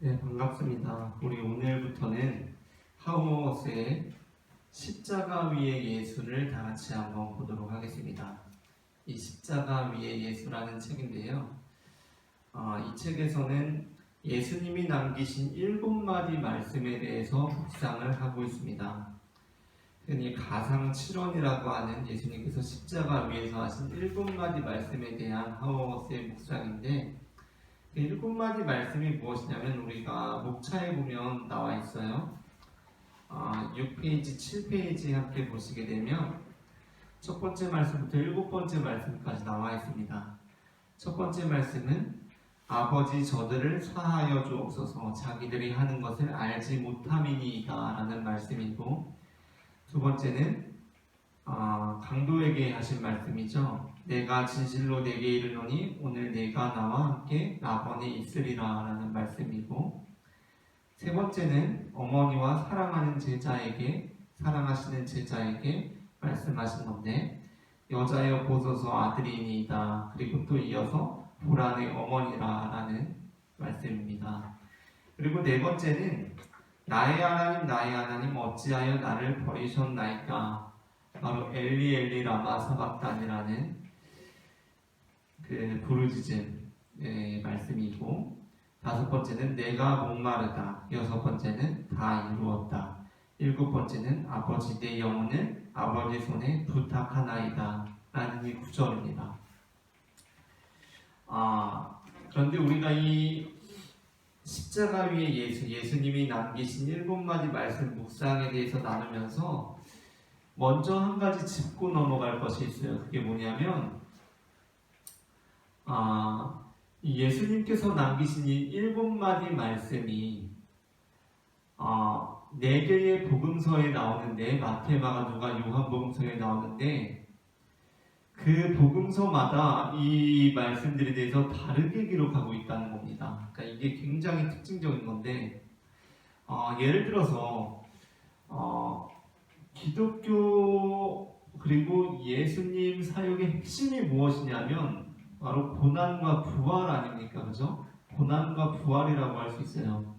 네, 반갑습니다. 우리 오늘부터는 하우머스의 십자가 위의 예수를 다 같이 한번 보도록 하겠습니다. 이 십자가 위의 예수라는 책인데요. 어, 이 책에서는 예수님이 남기신 일곱 마디 말씀에 대해서 묵상을 하고 있습니다. 흔히 가상 7원이라고 하는 예수님께서 십자가 위에서 하신 일곱 마디 말씀에 대한 하우머스의 묵상인데 그 일곱 마디 말씀이 무엇이냐면 우리가 목차에 보면 나와 있어요. 아, 6페이지, 7페이지 함께 보시게 되면 첫 번째 말씀부터 일곱 번째 말씀까지 나와 있습니다. 첫 번째 말씀은 아버지 저들을 사하여 주옵소서 자기들이 하는 것을 알지 못함이니이다 라는 말씀이고 두 번째는 아, 강도에게 하신 말씀이죠. 내가 진실로 내게 이르노니 오늘 내가 나와 함께 나번에 있으리라 라는 말씀이고 세 번째는 어머니와 사랑하는 제자에게 사랑하시는 제자에게 말씀하신 건데 여자여 보소서 아들이니이다. 그리고 또 이어서 보라의 어머니라 라는 말씀입니다. 그리고 네 번째는 나의 하나님 나의 하나님 어찌하여 나를 버리셨나이까? 바로 엘리 엘리 라마 사박단이라는 그 부르짖음의 말씀이고 다섯 번째는 내가 목마르다. 여섯 번째는 다 이루었다. 일곱 번째는 아버지 내 영혼을 아버지 손에 부탁하나이다. 라는 이 구절입니다. 아 그런데 우리가 이 십자가 위에 예수 예수님이 남기신 일곱 마디 말씀 묵상에 대해서 나누면서 먼저 한 가지 짚고 넘어갈 것이 있어요. 그게 뭐냐면, 아, 이 예수님께서 남기신 이 일곱 마디 말씀이, 아, 네 개의 복음서에 나오는데, 마테마가 누가 요한복음서에 나오는데, 그 복음서마다 이 말씀들에 대해서 다르게 기록하고 있다는 겁니다. 그러니까 이게 굉장히 특징적인 건데, 어, 예를 들어서, 어, 기독교 그리고 예수님 사역의 핵심이 무엇이냐면 바로 고난과 부활 아닙니까? 그죠? 고난과 부활이라고 할 수 있어요.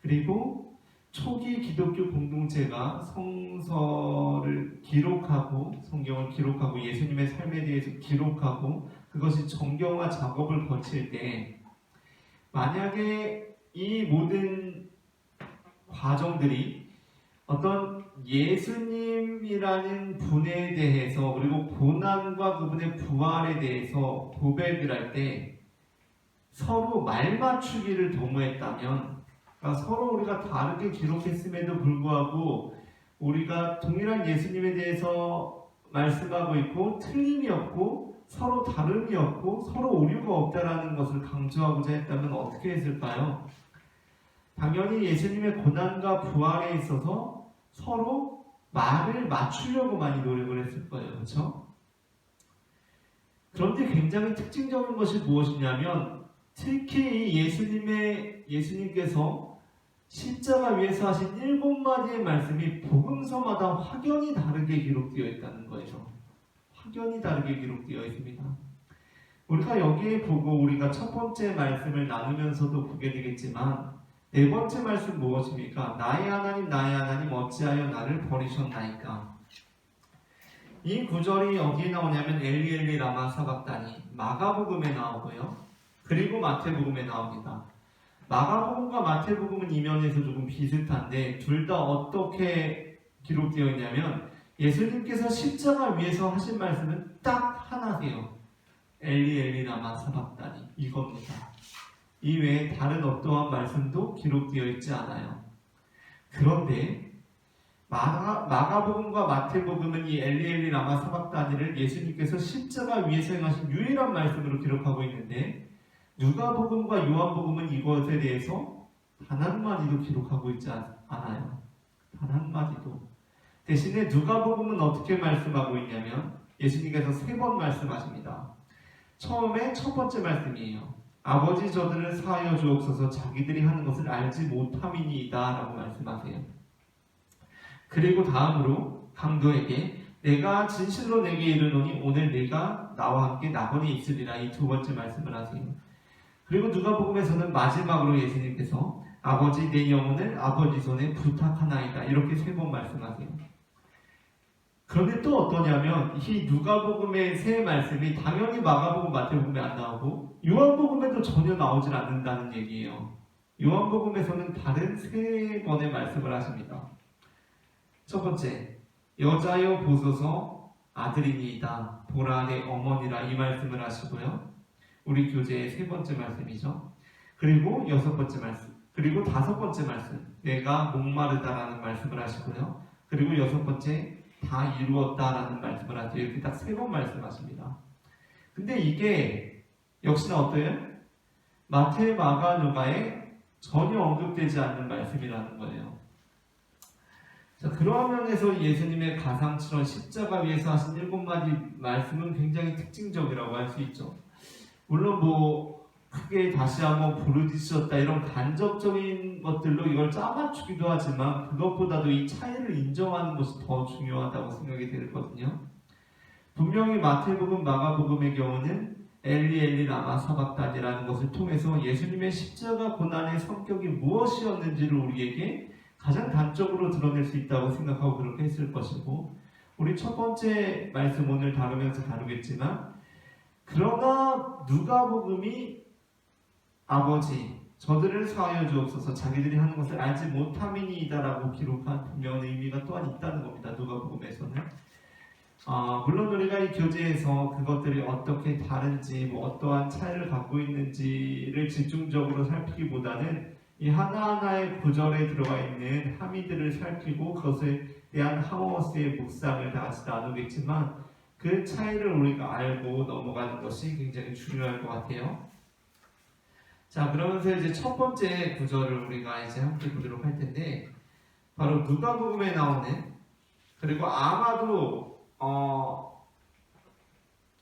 그리고 초기 기독교 공동체가 성서를 기록하고 성경을 기록하고 예수님의 삶에 대해서 기록하고 그것이 정경화 작업을 거칠 때 만약에 이 모든 과정들이 어떤 예수님이라는 분에 대해서 그리고 고난과 그분의 부활에 대해서 고백을 할 때 서로 말 맞추기를 도모했다면 그러니까 서로 우리가 다르게 기록했음에도 불구하고 우리가 동일한 예수님에 대해서 말씀하고 있고 틀림이 없고 서로 다름이 없고 서로 오류가 없다라는 것을 강조하고자 했다면 어떻게 했을까요? 당연히 예수님의 고난과 부활에 있어서 서로 말을 맞추려고 많이 노력을 했을 거예요. 그렇죠? 그런데 굉장히 특징적인 것이 무엇이냐면 특히 이 예수님의 예수님께서 십자가 위에서 하신 일곱 마디의 말씀이 복음서마다 확연히 다르게 기록되어 있다는 거예요. 확연히 다르게 기록되어 있습니다. 우리가 여기에 보고 우리가 첫 번째 말씀을 나누면서도 보게 되겠지만 네 번째 말씀 무엇입니까? 나의 하나님 나의 하나님 어찌하여 나를 버리셨나이까? 이 구절이 어디에 나오냐면 엘리엘리 라마 사박다니 마가복음에 나오고요. 그리고 마태복음에 나옵니다. 마가복음과 마태복음은 이면에서 조금 비슷한데 둘 다 어떻게 기록되어 있냐면 예수님께서 십자가 위에서 하신 말씀은 딱 하나세요. 엘리 엘리 라마 사박다니 이겁니다. 이외에 다른 어떠한 말씀도 기록되어 있지 않아요. 그런데 마가, 마가복음과 마태복음은 이 엘리엘리 라마 사박다니를 예수님께서 십자가 위에서 행하신 유일한 말씀으로 기록하고 있는데 누가복음과 요한복음은 이것에 대해서 단 한마디도 기록하고 있지 않아요. 단 한마디도. 대신에 누가복음은 어떻게 말씀하고 있냐면 예수님께서 세 번 말씀하십니다. 처음에 첫 번째 말씀이에요. 아버지 저들을 사하여 주옵소서 자기들이 하는 것을 알지 못함이니이다 라고 말씀하세요. 그리고 다음으로 강도에게 내가 진실로 내게 이르노니 오늘 내가 나와 함께 낙원에 있으리라 이 두 번째 말씀을 하세요. 그리고 누가복음에서는 마지막으로 예수님께서 아버지 내 영혼을 아버지 손에 부탁하나이다 이렇게 세 번 말씀하세요. 그런데 또 어떠냐면 이 누가복음의 세 말씀이 당연히 마가복음, 마태복음에 안 나오고 요한복음에도 전혀 나오질 않는다는 얘기예요. 요한복음에서는 다른 세 번의 말씀을 하십니다. 첫 번째, 여자여 보소서 아들이니이다. 보라 내 어머니라 이 말씀을 하시고요. 우리 교재의 세 번째 말씀이죠. 그리고 여섯 번째 말씀, 그리고 다섯 번째 말씀, 내가 목마르다라는 말씀을 하시고요. 그리고 여섯 번째, 다 이루었다라는 말씀을 하세요. 이렇게 딱 세 번 말씀하십니다. 근데 이게 역시나 어때요? 마태, 마가, 누가에 전혀 언급되지 않는 말씀이라는 거예요. 자, 그러한 면에서 예수님의 가상처럼 십자가 위에서 하신 일곱 마디 말씀은 굉장히 특징적이라고 할 수 있죠. 물론 뭐 크게 다시 한번 부르짖으셨다 이런 간접적인 것들로 이걸 짜맞추기도 하지만 그것보다도 이 차이를 인정하는 것이 더 중요하다고 생각이 들거든요. 분명히 마태복음, 마가복음의 경우는 엘리 엘리 라마 사박단이라는 것을 통해서 예수님의 십자가 고난의 성격이 무엇이었는지를 우리에게 가장 단적으로 드러낼 수 있다고 생각하고 그렇게 했을 것이고 우리 첫 번째 말씀 오늘 다루면서 다루겠지만 그러나 누가복음이 아버지 저들을 사하여 주옵소서. 자기들이 하는 것을 알지 못함이니이다라고 기록한 분명한 의미가 또한 있다는 겁니다. 누가복음에서는. 아, 물론 우리가 이 교재에서 그것들이 어떻게 다른지 뭐 어떠한 차이를 갖고 있는지를 집중적으로 살피기보다는 이 하나하나의 구절에 들어가 있는 함의들을 살피고 그것에 대한 하워스의 묵상을 다 같이 나누겠지만 그 차이를 우리가 알고 넘어가는 것이 굉장히 중요할 것 같아요. 자, 그러면서 이제 첫 번째 구절을 우리가 이제 함께 보도록 할 텐데 바로 누가복음에 나오는 그리고 아마도 어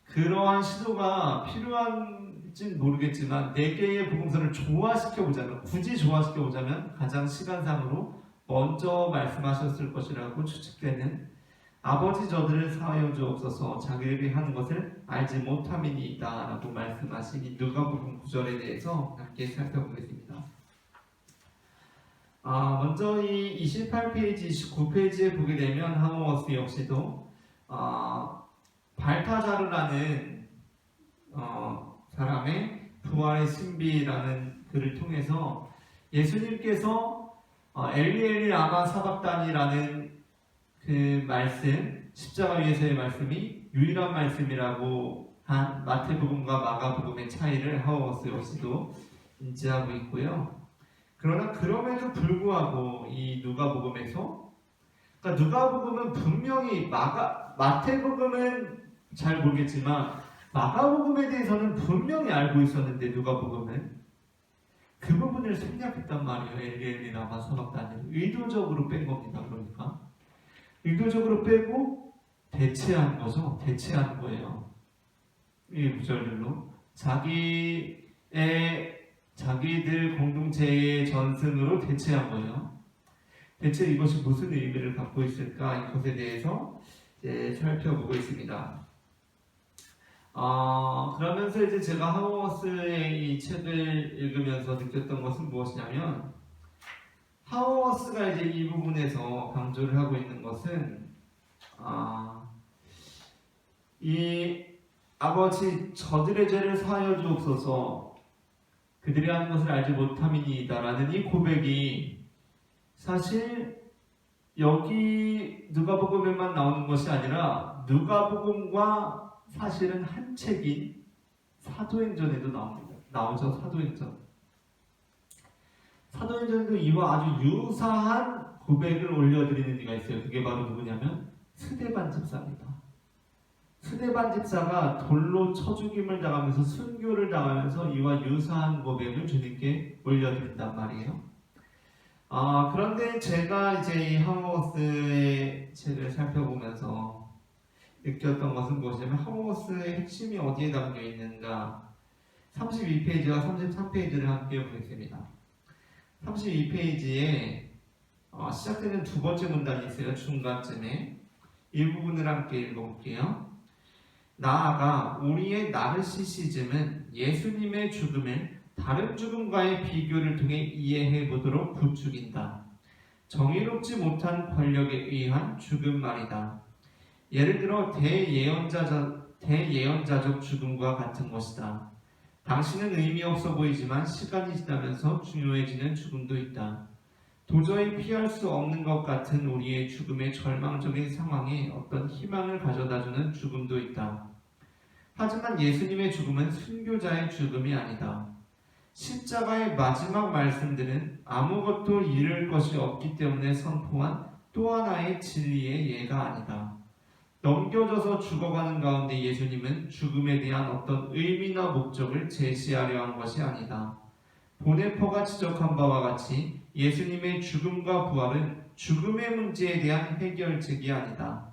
그러한 시도가 필요한지는 모르겠지만 네 개의 복음서를 조화시켜 보자면 굳이 조화시켜 보자면 가장 시간상으로 먼저 말씀하셨을 것이라고 추측되는 아버지 저들을 사하여 주옵소서 자기들이 하는 것을 알지 못함이니이다 라고 말씀하신 이 누가복음 구절에 대해서 함께 살펴보겠습니다. 아, 먼저 이 28페이지, 29페이지에 보게 되면 하모어스 역시도 아, 발타자르라는 어, 사람의 부활의 신비라는 글을 통해서 예수님께서 어, 엘리 엘리 아마 사박단이라는 그 말씀 십자가 위에서의 말씀이 유일한 말씀이라고 한 마태 복음과 마가 복음의 차이를 하워스 역시도 인지하고 있고요. 그러나 그럼에도 불구하고 이 누가복음에서 그러니까 누가복음은 분명히 마가 마태복음은 잘 모르겠지만 마가복음에 대해서는 분명히 알고 있었는데 누가복음은 그 부분을 생략했단 말이에요. 엘리엘리 라마 서박단을 의도적으로 뺀 겁니다. 그러니까 의도적으로 빼고 대체한 거죠. 대체한 거예요. 이 구절들로 자기의 자기들 공동체의 전승으로 대체한 거예요. 대체 이것이 무슨 의미를 갖고 있을까 이것에 대해서 이제 살펴보고 있습니다. 어, 그러면서 이제 제가 하워스의 이 책을 읽으면서 느꼈던 것은 무엇이냐면 하워스가 이제 이 부분에서 강조를 하고 있는 것은 아, 이 아버지 저들의 죄를 사하여 주옵소서 그들이 하는 것을 알지 못함이니이다라는 이 고백이 사실 여기 누가복음에만 나오는 것이 아니라 누가복음과 사실은 한 책인 사도행전에도 나옵니다. 나오죠 사도행전. 사도행전도 이와 아주 유사한 고백을 올려드리는 이가 있어요. 그게 바로 누구냐면 스데반 집사입니다. 스데반 집사가 돌로 쳐 죽임을 당하면서 순교를 당하면서 이와 유사한 고백을 주님께 올려드린단 말이에요. 아, 그런데 제가 이제 이 하모스의 책을 살펴보면서 느꼈던 것은 무엇이냐면 하모스의 핵심이 어디에 담겨 있는가 32페이지와 33페이지를 함께 보겠습니다. 32페이지에 어, 시작되는 두 번째 문단이 있어요. 중간쯤에 이 부분을 함께 읽어볼게요. 나아가 우리의 나르시시즘은 예수님의 죽음을 다른 죽음과의 비교를 통해 이해해 보도록 부추긴다. 정의롭지 못한 권력에 의한 죽음 말이다. 예를 들어 대예언자 대예언자적 죽음과 같은 것이다. 당신은 의미 없어 보이지만 시간이 지나면서 중요해지는 죽음도 있다. 도저히 피할 수 없는 것 같은 우리의 죽음의 절망적인 상황에 어떤 희망을 가져다주는 죽음도 있다. 하지만 예수님의 죽음은 순교자의 죽음이 아니다. 십자가의 마지막 말씀들은 아무것도 잃을 것이 없기 때문에 선포한 또 하나의 진리의 예가 아니다. 넘겨져서 죽어가는 가운데 예수님은 죽음에 대한 어떤 의미나 목적을 제시하려 한 것이 아니다. 보네퍼가 지적한 바와 같이 예수님의 죽음과 부활은 죽음의 문제에 대한 해결책이 아니다.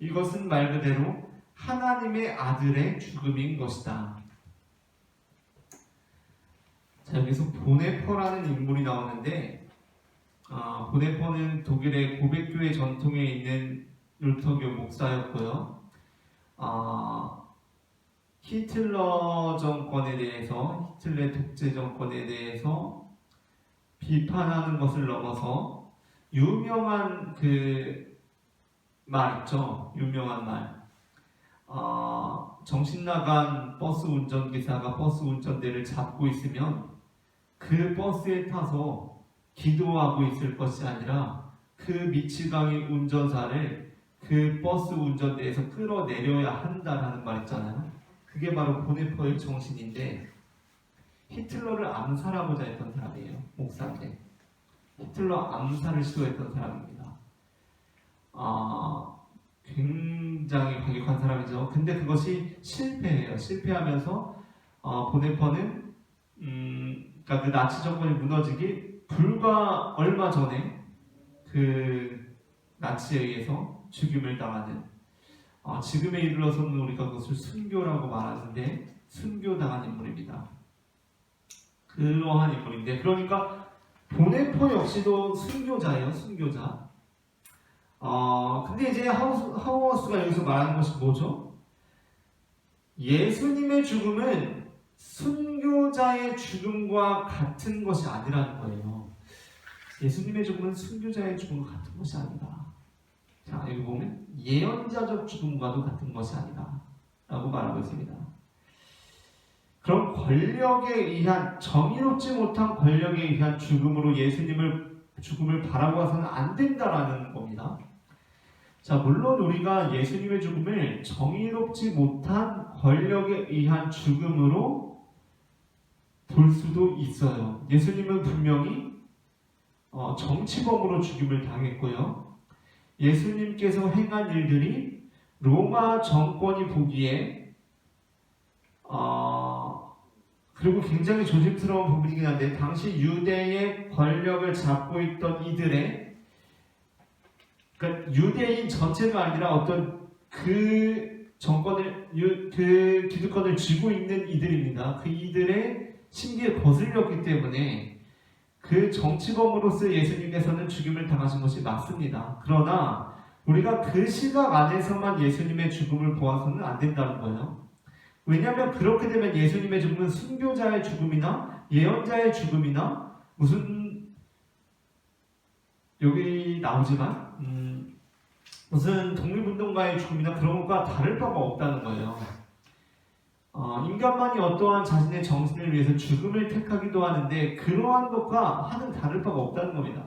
이것은 말 그대로 하나님의 아들의 죽음인 것이다. 자, 여기서 보네퍼라는 인물이 나오는데, 아, 보네퍼는 독일의 고백교회 전통에 있는 룰터교 목사였고요. 아, 히틀러 정권에 대해서, 히틀러 독재 정권에 대해서 비판하는 것을 넘어서 유명한 그 말 있죠. 유명한 말. 아, 정신 나간 버스 운전기사가 버스 운전대를 잡고 있으면 그 버스에 타서 기도하고 있을 것이 아니라 그 미치광이 운전사를 그 버스 운전대에서 끌어내려야 한다라는 말 있잖아요. 그게 바로 보네퍼의 정신인데 히틀러를 암살하고자 했던 사람이에요. 목사인데 히틀러 암살을 시도했던 사람입니다. 아, 굉장히 과격한 사람이죠. 근데 그것이 실패해요. 실패하면서 어, 보네퍼는 음, 그러니까 그 나치 정권이 무너지기 불과 얼마 전에 그 나치에 의해서 죽임을 당하는 어, 지금에 이르러서는 우리가 그것을 순교라고 말하는데 순교당한 인물입니다. 그러한 인물인데 그러니까 보네포 역시도 순교자예요. 순교자. 어, 근데 이제 하우, 하우어스가 여기서 말하는 것이 뭐죠? 예수님의 죽음은 순교자의 죽음과 같은 것이 아니라는 거예요. 예수님의 죽음은 순교자의 죽음과 같은 것이 아니다. 자, 여기 보면 예언자적 죽음과도 같은 것이 아니다. 라고 말하고 있습니다. 그럼 권력에 의한 정의롭지 못한 권력에 의한 죽음으로 예수님을 죽음을 바라보아서는 안 된다라는 겁니다. 자, 물론 우리가 예수님의 죽음을 정의롭지 못한 권력에 의한 죽음으로 볼 수도 있어요. 예수님은 분명히 어, 정치범으로 죽임을 당했고요. 예수님께서 행한 일들이 로마 정권이 보기에 어, 그리고 굉장히 조심스러운 부분이긴 한데 당시 유대의 권력을 잡고 있던 이들의 그러니까 유대인 전체가 아니라 어떤 그 정권을 유, 그 기득권을 쥐고 있는 이들입니다. 그 이들의 심기에 거슬렸기 때문에 그 정치범으로서 예수님께서는 죽임을 당하신 것이 맞습니다. 그러나 우리가 그 시각 안에서만 예수님의 죽음을 보아서는 안 된다는 거예요. 왜냐하면 그렇게 되면 예수님의 죽음은 순교자의 죽음이나 예언자의 죽음이나 무슨 여기 나오지만 음, 무슨 독립운동가의 죽음이나 그런 것과 다를 바가 없다는 거예요. 어, 인간만이 어떠한 자신의 정신을 위해서 죽음을 택하기도 하는데 그러한 것과 하는 다를 바가 없다는 겁니다.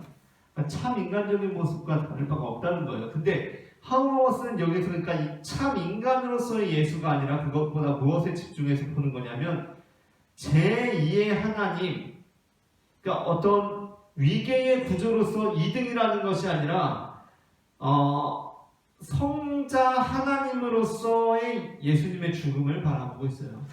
그러니까 참 인간적인 모습과 다를 바가 없다는 거예요. 근데 하우어스는 여기서 그러니까 참 인간으로서의 예수가 아니라 그것보다 무엇에 집중해서 보는 거냐면 제2의 하나님, 그러니까 어떤 위계의 구조로서 2등이라는 것이 아니라 어, 성자 하나님으로서의 예수님의 죽음을 바라보고 있어요.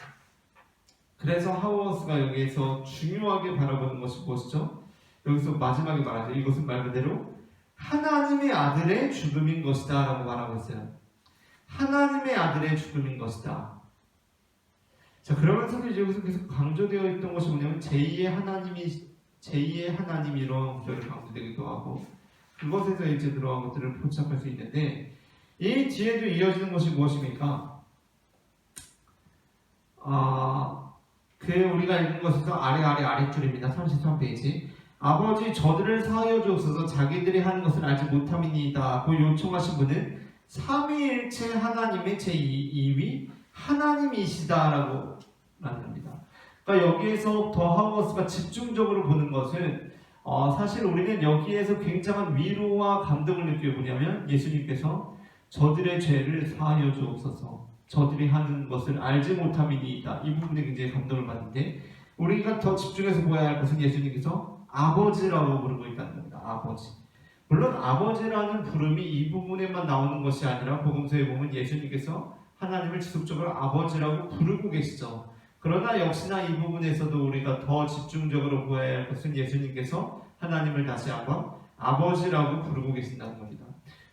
그래서 하우어스가 여기에서 중요하게 바라보는 것이 무엇이죠? 여기서 마지막에 말하죠. 이것은 말 그대로 하나님의 아들의 죽음인 것이다 라고 말하고 있어요. 하나님의 아들의 죽음인 것이다. 자, 그러면서도 이제 여기서 계속 강조되어 있던 것이 뭐냐면 제2의 하나님이 제2의 하나님 이런 구절이 강조되기도 하고 그것에서 이제 들어간 것들을 포착할 수 있는데 이 뒤에도 이어지는 것이 무엇입니까? 아, 그 우리가 읽은 것에서 아래 아래 아래줄입니다. 33페이지. 아버지 저들을 사하여 주옵소서 자기들이 하는 것을 알지 못함이니이다. 그 요청하신 분은 삼위일체 하나님의 제2위 하나님이시다라고 말합니다. 그러니까 여기에서 더 하우거스가 집중적으로 보는 것은 어, 사실 우리는 여기에서 굉장한 위로와 감동을 느끼고 뭐냐면 예수님께서 저들의 죄를 사하여 주옵소서. 저들이 하는 것을 알지 못함이니이다. 이 부분에 굉장히 감동을 받는데 우리가 더 집중해서 보아야 할 것은 예수님께서 아버지라고 부르고 있다는 겁니다. 아버지. 물론 아버지라는 부름이 이 부분에만 나오는 것이 아니라 복음서에 보면 예수님께서 하나님을 지속적으로 아버지라고 부르고 계시죠. 그러나 역시나 이 부분에서도 우리가 더 집중적으로 보아야 할 것은 예수님께서 하나님을 다시 한번 아버지라고 부르고 계신다는 겁니다.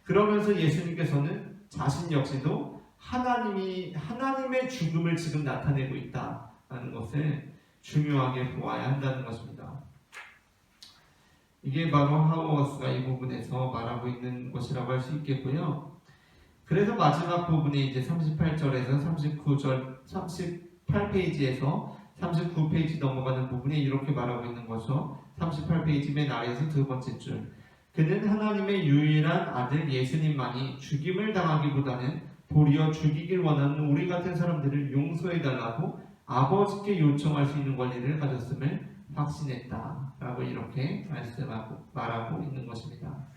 그러면서 예수님께서는 자신 역시도 하나님이 하나님의 죽음을 지금 나타내고 있다라는 것을 중요하게 보아야 한다는 것입니다. 이게 바로 하우어스가 이 부분에서 말하고 있는 것이라고 할 수 있겠고요. 그래서 마지막 부분에 이제 38절에서 39절, 38페이지에서 39페이지 넘어가는 부분에 이렇게 말하고 있는 거죠. 38페이지 맨 아래에서 두 번째 줄. 그는 하나님의 유일한 아들 예수님만이 죽임을 당하기보다는 도리어 죽이길 원하는 우리 같은 사람들을 용서해 달라고 아버지께 요청할 수 있는 권리를 가졌음을 확신했다라고 이렇게 말씀하고 말하고 있는 것입니다.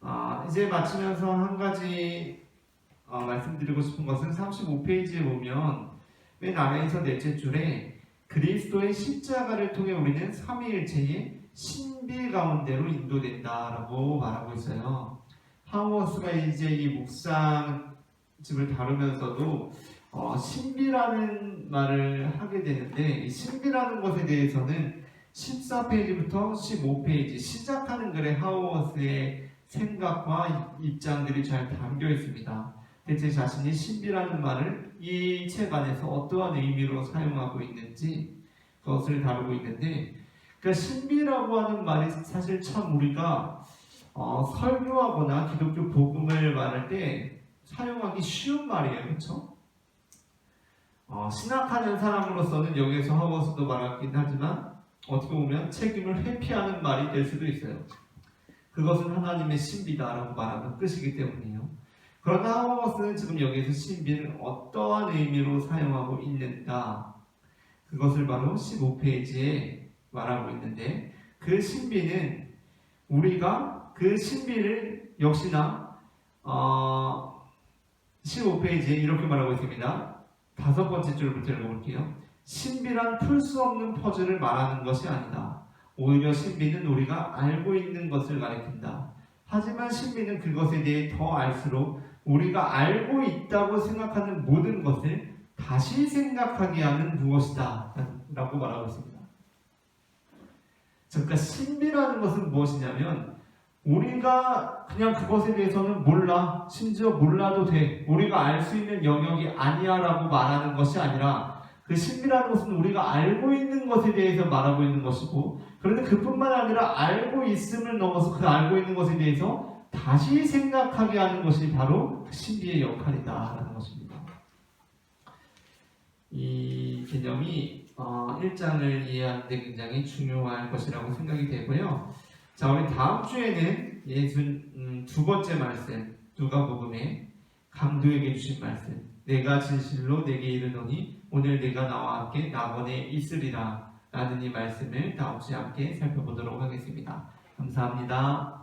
아, 이제 마치면서 한 가지 어, 말씀드리고 싶은 것은 35페이지에 보면 맨 아래에서 넷째 줄에 그리스도의 십자가를 통해 우리는 삼위일체의 신비 가운데로 인도된다라고 말하고 있어요. 하우어스가 이제 이 묵상집을 다루면서도 어, 신비라는 말을 하게 되는데 이 신비라는 것에 대해서는 14페이지부터 15페이지 시작하는 글에 하우어스의 생각과 입장들이 잘 담겨 있습니다. 대체 자신이 신비라는 말을 이 책 안에서 어떠한 의미로 사용하고 있는지 그것을 다루고 있는데 그러니까 신비라고 하는 말이 사실 참 우리가 어, 설교하거나 기독교 복음을 말할 때 사용하기 쉬운 말이에요, 그렇죠? 어, 신학하는 사람으로서는 여기에서 하고서도 말하긴 하지만 어떻게 보면 책임을 회피하는 말이 될 수도 있어요. 그것은 하나님의 신비다라고 말하는 뜻이기 때문이에요. 그러나 하워스는 지금 여기에서 신비를 어떠한 의미로 사용하고 있는가 그것을 바로 15페이지에 말하고 있는데 그 신비는 우리가 그 신비를 역시나 어, 15페이지에 이렇게 말하고 있습니다. 다섯 번째 줄부터 읽어볼게요. 신비란 풀 수 없는 퍼즐을 말하는 것이 아니다. 오히려 신비는 우리가 알고 있는 것을 가리킨다. 하지만 신비는 그것에 대해 더 알수록 우리가 알고 있다고 생각하는 모든 것을 다시 생각하게 하는 무엇이다. 라고 말하고 있습니다. 그러니까 신비라는 것은 무엇이냐면 우리가 그냥 그것에 대해서는 몰라. 심지어 몰라도 돼. 우리가 알 수 있는 영역이 아니야 라고 말하는 것이 아니라 그 신비라는 것은 우리가 알고 있는 것에 대해서 말하고 있는 것이고 그런데 그뿐만 아니라 알고 있음을 넘어서 그 알고 있는 것에 대해서 다시 생각하게 하는 것이 바로 그 신비의 역할이다라는 것입니다. 이 개념이 어, 1장을 이해하는데 굉장히 중요할 것이라고 생각이 되고요. 자, 우리 다음 주에는 예수 음, 두 번째 말씀 누가복음에 강도에게 주신 말씀 내가 진실로 내게 이르노니 오늘 내가 나와 함께 낙원에 있으리라 라는 이 말씀을 다음 주에 함께 살펴보도록 하겠습니다. 감사합니다.